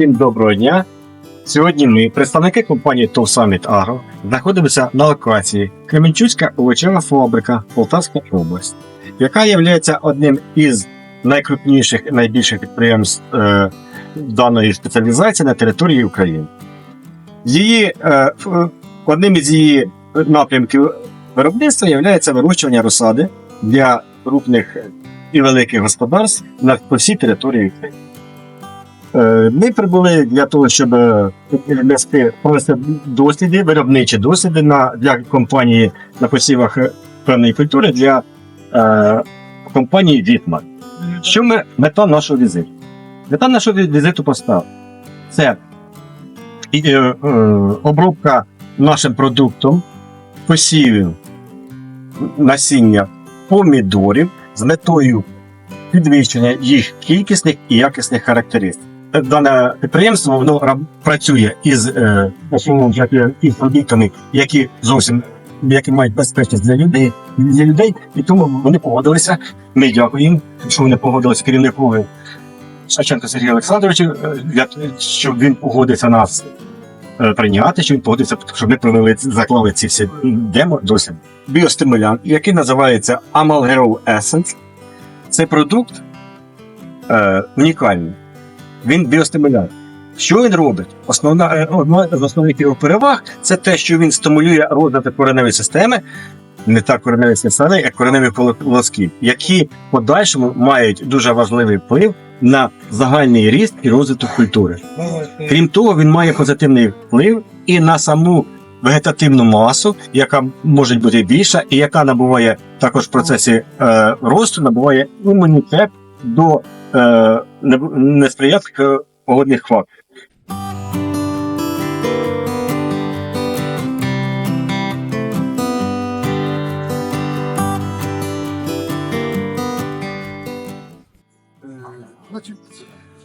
Всім доброго дня. Сьогодні ми, представники компанії TOV Summit Agro, знаходимося на локації Кременчуцька овочева фабрика Полтавська область, яка є одним із найкрупніших і найбільших підприємств е, даної спеціалізації на території України. Її, е, одним із її напрямків виробництва є вирощування розсади для крупних і великих господарств на по всій території України. Е, Ми прибули для того, щоб е, вести досліди, виробничі досліди на, для компанії на посівах е, певної культури для е, компанії Вітмар. Що ми мета нашого візиту? Мета нашого візиту постав це е, е, обробка нашим продуктом посівів насіння помідорів з метою підвищення їх кількісних і якісних характеристик. Дане підприємство воно працює із, е, продуктами, які зовсім які мають безпечність для людей, для людей, і тому вони погодилися. Ми дякуємо, що вони погодилися керівнику Шевченко Сергію Олександровичу, е, для щоб він погодився нас е, прийняти, що він погодився, щоб ми провели заклали ці всі демо досвід. Біостимулянт, який називається Amalgero Essence. Це продукт е, унікальний. Він біостимулянт. Що він робить? Основна, е, одна з основних його переваг це те, що він стимулює розвиток кореневої системи, не так кореневої системи, як кореневих волосків, які в подальшому мають дуже важливий вплив на загальний ріст і розвиток культури. Крім того, він має позитивний вплив і на саму вегетативну масу, яка може бути більша, і яка набуває також в процесі е, росту, набуває імунітет до е, не- несприятливих е, погодних факторів.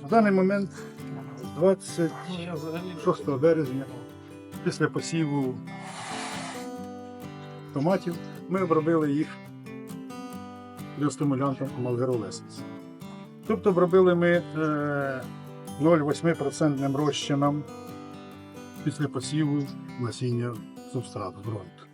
В даний момент, 26 березня, після посіву томатів, ми обробили їх біостимулянтом Малгеролесенс. Тобто обробили ми е, 0,8% розчином після посіву насіння субстрату ґрунту.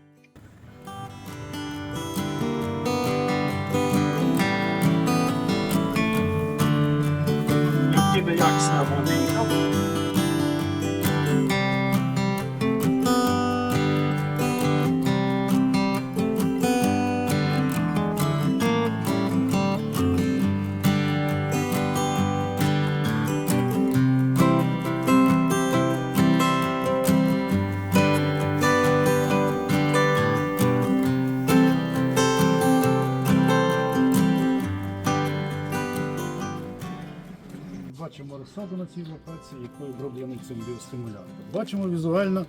Бачимо розсаду на цій локації, якою оброблено цим біостимулянтом. Бачимо візуально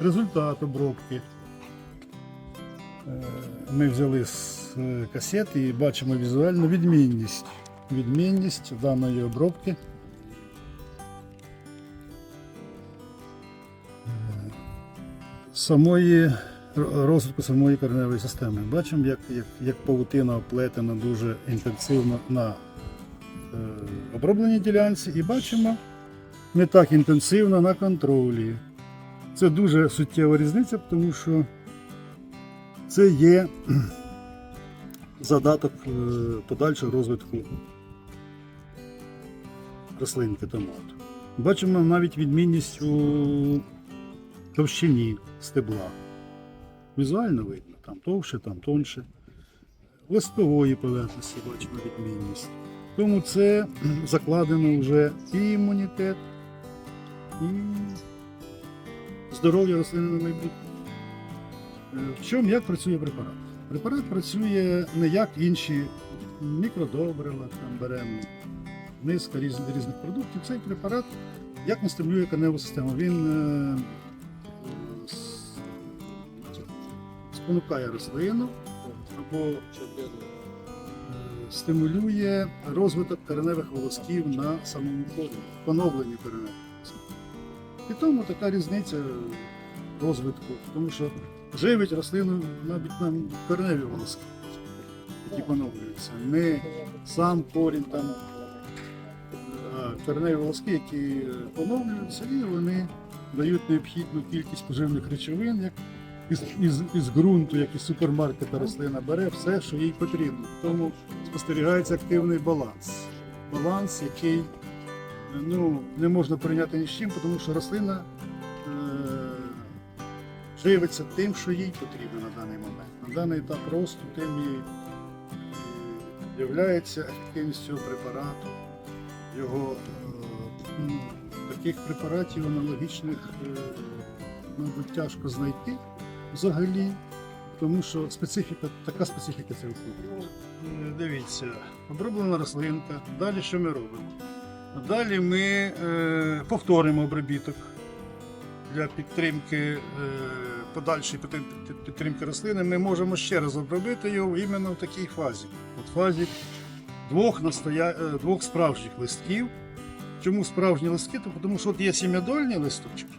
результат обробки. Е, Ми взяли з е, касет і бачимо візуально відмінність. Відмінність даної обробки. Е, Самої розвитку самої кореневої системи. Бачимо, як, як, як павутина оплетена дуже інтенсивно на обробленій ділянці і бачимо не так інтенсивно на контролі. Це дуже суттєва різниця, тому що це є задаток е, подальшого розвитку рослинки томату. Бачимо навіть відмінність у товщині стебла. Візуально видно, там товще, там тонше. Листової поверхності бачимо відмінність. Тому це закладено вже і імунітет, і здоров'я рослини на майбутнє. Е, В чому як працює препарат? Препарат працює не як інші мікродобрива, там беремо низка різних, продуктів. Цей препарат як не стимулює кореневу систему. Він е, спонукає рослину або стимулює розвиток кореневих волосків на самому корені, поновлення кореневих волосків. І тому така різниця розвитку, тому що живить рослину навіть на кореневі волоски, які поновлюються. Не сам корінь там, кореневі волоски, які поновлюються, і вони дають необхідну кількість поживних речовин, як із, із, із ґрунту, як із супермаркета рослина бере все, що їй потрібно. Тому спостерігається активний баланс. Баланс, який е, ну, не можна прийняти ні з чим, тому що рослина е, живиться тим, що їй потрібно на даний момент. На даний етап росту тим і є ефективність цього препарату. Його е, таких препаратів аналогічних, е, мабуть, тяжко знайти взагалі, тому що специфіка, така специфіка цього культуру. Дивіться, оброблена рослинка. Далі що ми робимо? Далі ми е, повторимо обробіток для підтримки, е, подальшої підтримки, рослини. Ми можемо ще раз обробити його іменно в такій фазі. От фазі двох, настоя... е, двох справжніх листків. Чому справжні листки? Тому що от є сім'ядольні листочки,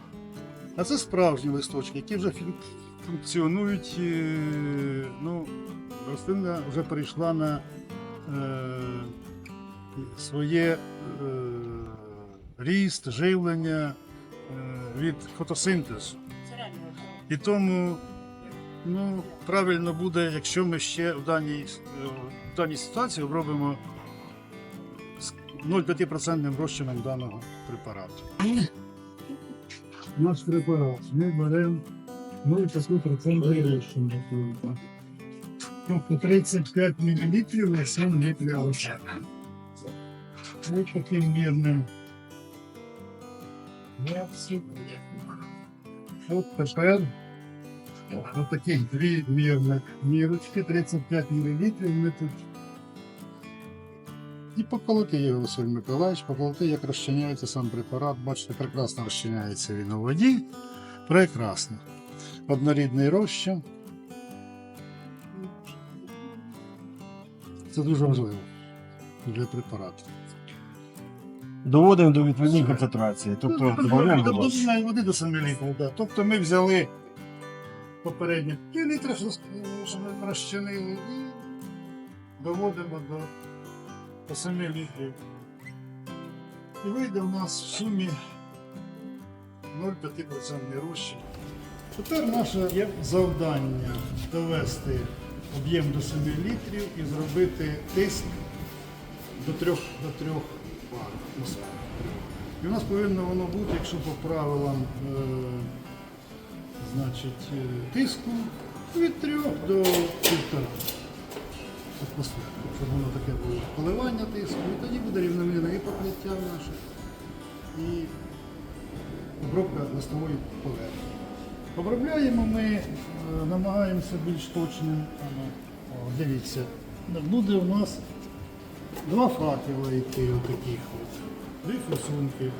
а це справжні листочки, які вже функціонують. е, Ну, рослина вже перейшла на е, своє е, ріст, живлення е, від фотосинтезу. І тому ну, правильно буде, якщо ми ще в даній, е, в даній ситуації обробимо 0,5% розчином даного препарату. Наш препарат ми беремо 0,5% розчину. Тобто 35 мл на 7 літрів розчину. Ось таким мірним. От тепер таких дві мірних мірочки, 35 мл ми тут. І поколоти його, Василь Миколаївич, поколоти, як розчиняється сам препарат. Бачите, прекрасно розчиняється він у воді. Прекрасно. Однорідний розчин. Це дуже важливо для препарату. Доводимо до відповідної концентрації. Тобто додаємо Тобто додаємо води до 7 літрів. Да. Тобто ми взяли попередньо пів літра, що що ми розчинили, і доводимо до, до 7 літрів. І вийде у нас в сумі 0,5% розчин. Тепер наше завдання довести об'єм до 7 літрів і зробити тиск до 3, до 3 бар атмосфер. І у нас повинно воно бути, якщо по правилам е, значить, е, тиску від 3 до 1,5 атмосфер. Щоб воно таке було коливання тиску, і тоді буде рівномірне і покриття наше, і обробка листової поверхні. Обробляємо ми, е, намагаємося більш точним. О, дивіться, буде у нас два факела йти отаких от, дві форсунки.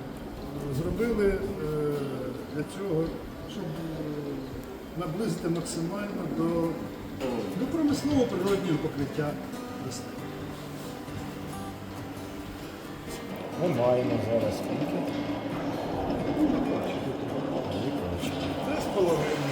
Зробили е, для цього, щоб е, наблизити максимально до, до промислового природнього покриття рослин. Ми маємо зараз скільки? Hello.